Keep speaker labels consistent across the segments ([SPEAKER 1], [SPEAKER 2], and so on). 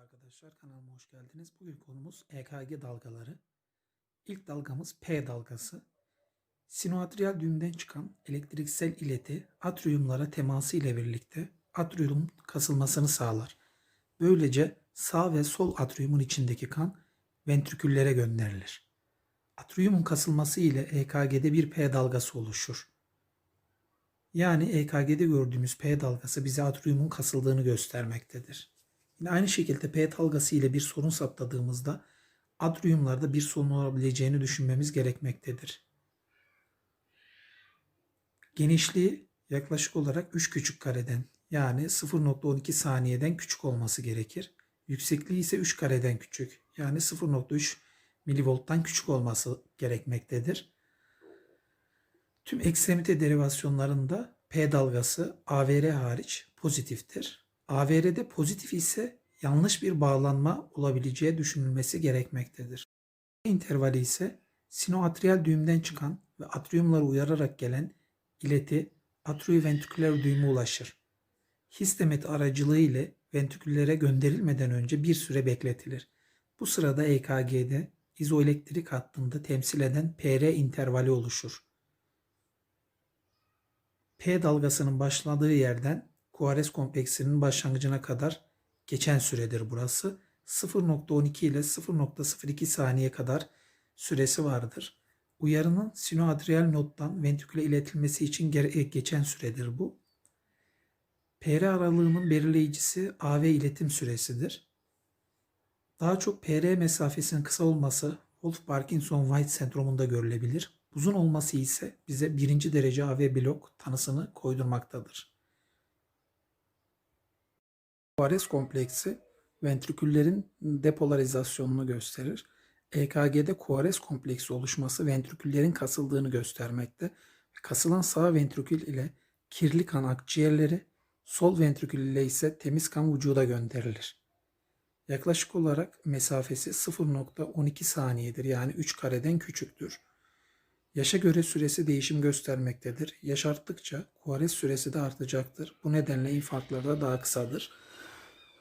[SPEAKER 1] arkadaşlar kanalıma hoş geldiniz. Bugün konumuz EKG dalgaları. İlk dalgamız P dalgası. Sinoatriyal düğümden çıkan elektriksel ileti atriumlara teması ile birlikte atriumun kasılmasını sağlar. Böylece sağ ve sol atriumun içindeki kan ventriküllere gönderilir. Atriumun kasılması ile EKG'de bir P dalgası oluşur. Yani EKG'de gördüğümüz P dalgası bize atriumun kasıldığını göstermektedir. Yine aynı şekilde P dalgası ile bir sorun saptadığımızda atriumlarda bir sorun olabileceğini düşünmemiz gerekmektedir. Genişliği yaklaşık olarak 3 küçük kareden yani 0.12 saniyeden küçük olması gerekir. Yüksekliği ise 3 kareden küçük yani 0.3 milivolttan küçük olması gerekmektedir. Tüm ekstremite derivasyonlarında P dalgası AVR hariç pozitiftir. AVR'de pozitif ise yanlış bir bağlanma olabileceği düşünülmesi gerekmektedir. İntervali ise sinoatriyal düğümden çıkan ve atriumları uyararak gelen ileti atrioventriküler düğüme ulaşır. Histemet aracılığı ile ventriküllere gönderilmeden önce bir süre bekletilir. Bu sırada EKG'de izoelektrik hattında temsil eden PR intervali oluşur. P dalgasının başladığı yerden Kuares kompleksinin başlangıcına kadar geçen süredir burası. 0.12 ile 0.02 saniye kadar süresi vardır. Uyarının sinoatrial noddan ventriküle iletilmesi için geçen süredir bu. PR aralığının belirleyicisi AV iletim süresidir. Daha çok PR mesafesinin kısa olması Wolff-Parkinson-White sendromunda görülebilir. Uzun olması ise bize birinci derece AV blok tanısını koydurmaktadır. Juarez kompleksi ventriküllerin depolarizasyonunu gösterir. EKG'de Juarez kompleksi oluşması ventriküllerin kasıldığını göstermekte. Kasılan sağ ventrikül ile kirli kan akciğerleri, sol ventrikül ile ise temiz kan vücuda gönderilir. Yaklaşık olarak mesafesi 0.12 saniyedir yani 3 kareden küçüktür. Yaşa göre süresi değişim göstermektedir. Yaş arttıkça Juarez süresi de artacaktır. Bu nedenle infarktlar da daha kısadır.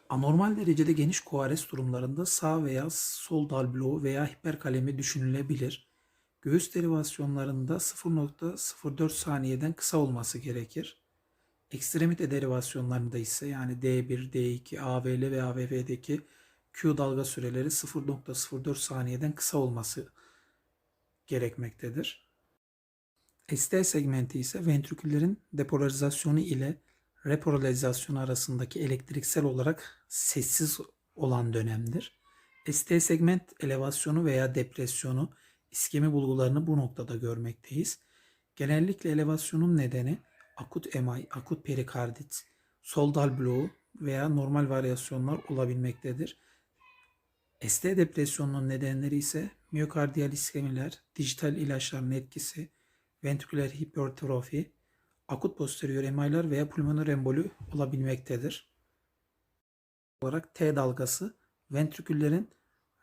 [SPEAKER 1] Anormal derecede geniş Kuares durumlarında sağ veya sol dal bloğu veya hiperkalemi düşünülebilir. Göğüs derivasyonlarında 0.04 saniyeden kısa olması gerekir. Ekstremite derivasyonlarında ise yani D1, D2, AVL ve AVV'deki Q dalga süreleri 0.04 saniyeden kısa olması gerekmektedir. ST segmenti ise ventriküllerin depolarizasyonu ile repolarizasyon arasındaki elektriksel olarak sessiz olan dönemdir. ST segment elevasyonu veya depresyonu iskemi bulgularını bu noktada görmekteyiz. Genellikle elevasyonun nedeni akut MI, akut perikardit, sol dal bloğu veya normal varyasyonlar olabilmektedir. ST depresyonunun nedenleri ise miyokardiyal iskemiler, dijital ilaçların etkisi, ventriküler hipertrofi, akut posterior MI'lar veya pulmoner embolü olabilmektedir. olarak T dalgası ventriküllerin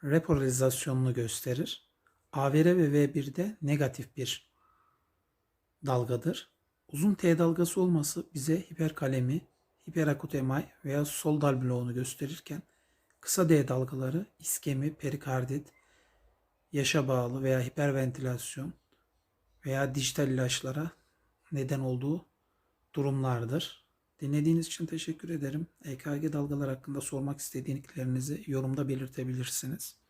[SPEAKER 1] repolarizasyonunu gösterir. AVR ve V1'de negatif bir dalgadır. Uzun T dalgası olması bize hiperkalemi, hiperakut MI veya sol dal bloğunu gösterirken kısa D dalgaları iskemi, perikardit, yaşa bağlı veya hiperventilasyon veya dijital ilaçlara neden olduğu durumlardır. Dinlediğiniz için teşekkür ederim. EKG dalgalar hakkında sormak istediklerinizi yorumda belirtebilirsiniz.